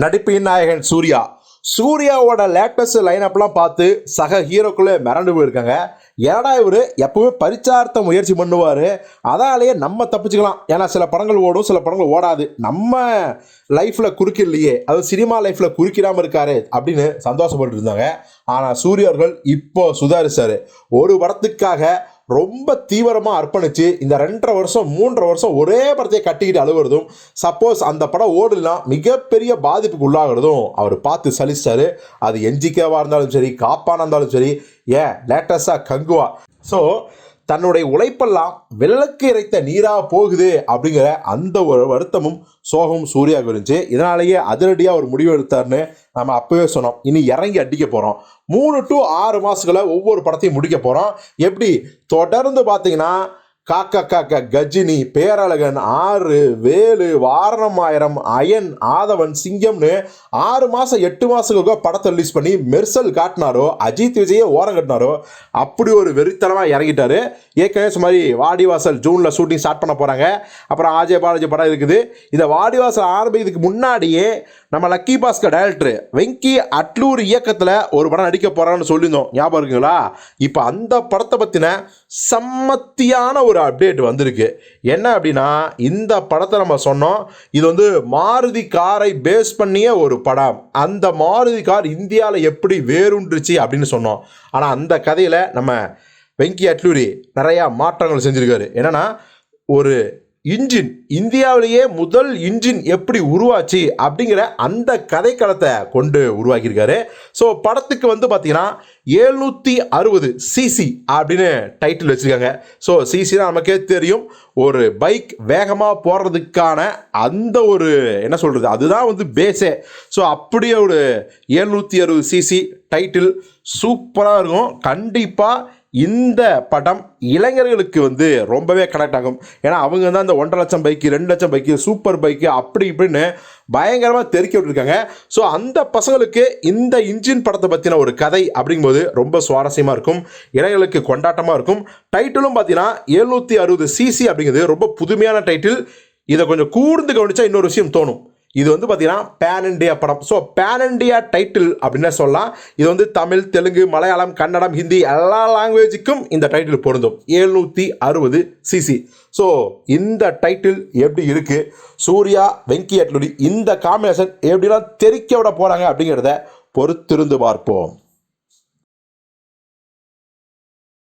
நடிப்பின் நாயகன் சூர்யா. சூர்யாவோட லேட்டஸ்ட் லைனப்லாம் பார்த்து சக ஹீரோக்குள்ளே மிரண்டு போயிருக்காங்க. ஏடா இவர்? எப்பவுமே பரிச்சார்த்த முயற்சி பண்ணுவார். அதாலேயே நம்ம தப்பிச்சுக்கலாம். ஏன்னா சில படங்கள் ஓடும் சில படங்கள் ஓடாது. நம்ம லைஃப்பில் குறுக்கில்லையே அது சினிமா லைஃப்பில் குறுக்கிடாமல் இருக்காரு அப்படின்னு சந்தோஷப்பட்டு இருந்தாங்க. ஆனால் சூரியர்கள் இப்போ சுதாரிச்சார். ஒரு படத்துக்காக ரொம்ப தீவிரமாக அர்ப்பணித்து இந்த ரெண்டரை வருஷம் மூன்றரை வருஷம் ஒரே படத்தையே கட்டிக்கிட்டு அழுவுறதும் சப்போஸ் அந்த படம் ஓடலாம் மிகப்பெரிய பாதிப்புக்கு உள்ளாகிறதும் அவர் பார்த்து சலிச்சார். அது என்ஜிகேவாக இருந்தாலும் சரி காப்பானாக இருந்தாலும் சரி ஏன் லேட்டஸ்டாக கங்குவா. ஸோ தன்னுடைய உழைப்பெல்லாம் வெள்ளக்கு இறைத்த நீராக போகுது அப்படிங்கிற அந்த ஒரு வருத்தமும் சோகமும் சூர்யாவுக்கு இருந்துச்சு. இதனாலேயே அதிரடியாக ஒரு முடிவு எடுத்தார்னு நம்ம அப்பவே சொன்னோம். இனி இறங்கி அடிக்க போகிறோம் மூணு டு ஆறு மாதத்துல ஒவ்வொரு படத்தையும் முடிக்க போகிறோம் எப்படி? தொடர்ந்து பார்த்தீங்கன்னா காக்க காக்க கஜினி பேரழகன் ஆறு வேலு வாரணமாயிரம் அயன் ஆதவன் சிங்கம்னு ஆறு மாதம் எட்டு மாதத்துக்கு படத்தை ரிலீஸ் பண்ணி மெர்சல் காட்டினாரோ அஜித் விஜயை ஓரம் கட்டினாரோ அப்படி ஒரு வெறித்தனமாக இறங்கிட்டாரு. ஏற்கனவே மாதிரி வாடிவாசல் ஜூனில் ஷூட்டிங் ஸ்டார்ட் பண்ண போகிறாங்க அப்புறம் ஆஜய் பாலாஜி படம் இருக்குது. இந்த வாடிவாசல் ஆரம்பிக்கிறதுக்கு முன்னாடியே நம்ம லக்கி பாஸ்கர் டைரக்டர் வெங்கி அட்லூர் இயக்கத்தில் ஒரு படம் நடிக்க போகிறான்னு சொல்லியிருந்தோம். ஞாபகம் இருக்குங்களா? இப்போ அந்த படத்தை பற்றின சம்மத்தியான ஒரு அப்டேட் வந்திருக்கு. என்ன அப்படின்னா இந்த படத்தை நம்ம சொன்னோம். இது வந்து மாருதி காரை பேஸ் பண்ணிய ஒரு படம். அந்த மாருதி கார் இந்தியாவில் எப்படி வேறுன்றுச்சு அப்படின்னு சொன்னோம். ஆனால் அந்த கதையில் நம்ம வெங்கி அட்லூரி நிறையா மாற்றங்கள் செஞ்சுருக்காரு. என்னென்னா ஒரு இன்ஜின் இந்தியாவிலேயே முதல் இன்ஜின் எப்படி உருவாச்சு அப்படிங்கிற அந்த கதைக்களத்தை கொண்டு உருவாக்கியிருக்காரு. ஸோ படத்துக்கு வந்து பார்த்தீங்கன்னா எழுநூற்றி அறுபது சிசி அப்படின்னு டைட்டில் வச்சுருக்காங்க. ஸோ சிசினா நமக்கே தெரியும். ஒரு பைக் வேகமாக போடுறதுக்கான அந்த ஒரு என்ன சொல்கிறது அதுதான் வந்து பேஸே ஸோ அப்படியே ஒரு எழுநூற்றி அறுபது சிசி டைட்டில் சூப்பராக இருக்கும். கண்டிப்பாக இந்த படம் இளைஞர்களுக்கு வந்து ரொம்பவே கனெக்ட் ஆகும். ஏன்னா அவங்க தான் இந்த ஒன்றரை லட்சம் பைக்கு ரெண்டு லட்சம் பைக்கு சூப்பர் பைக்கு அப்படி இப்படின்னு பயங்கரமாக தெரிக்க விட்டுருக்காங்க. ஸோ அந்த பசங்களுக்கு இந்த இன்ஜின் படத்தை பற்றின ஒரு கதை அப்படிங்கும்போது ரொம்ப சுவாரஸ்யமாக இருக்கும். இளைஞர்களுக்கு கொண்டாட்டமாக இருக்கும். டைட்டிலும் பார்த்தீங்கன்னா எழுநூற்றி அறுபது சிசி அப்படிங்கிறது ரொம்ப புதுமையான டைட்டில் இதை கொஞ்சம் கூர்ந்து கவனித்தா இன்னொரு விஷயம் தோணும். இது வந்து பார்த்தீங்கன்னா பேன் இண்டியா படம். ஸோ பேன் இண்டியா டைட்டில் அப்படின்னு சொல்லலாம். இது வந்து தமிழ் தெலுங்கு மலையாளம் கன்னடம் ஹிந்தி எல்லா லாங்குவேஜுக்கும் இந்த டைட்டில் பொருந்தும். எழுநூற்றி அறுபது சிசி ஸோ இந்த டைட்டில் எப்படி இருக்குது சூர்யா வெங்கி அட்லுடி இந்த காம்பினேஷன் எப்படிலாம் தெரிக்க விட போகிறாங்க அப்படிங்கிறத பொறுத்திருந்து பார்ப்போம்.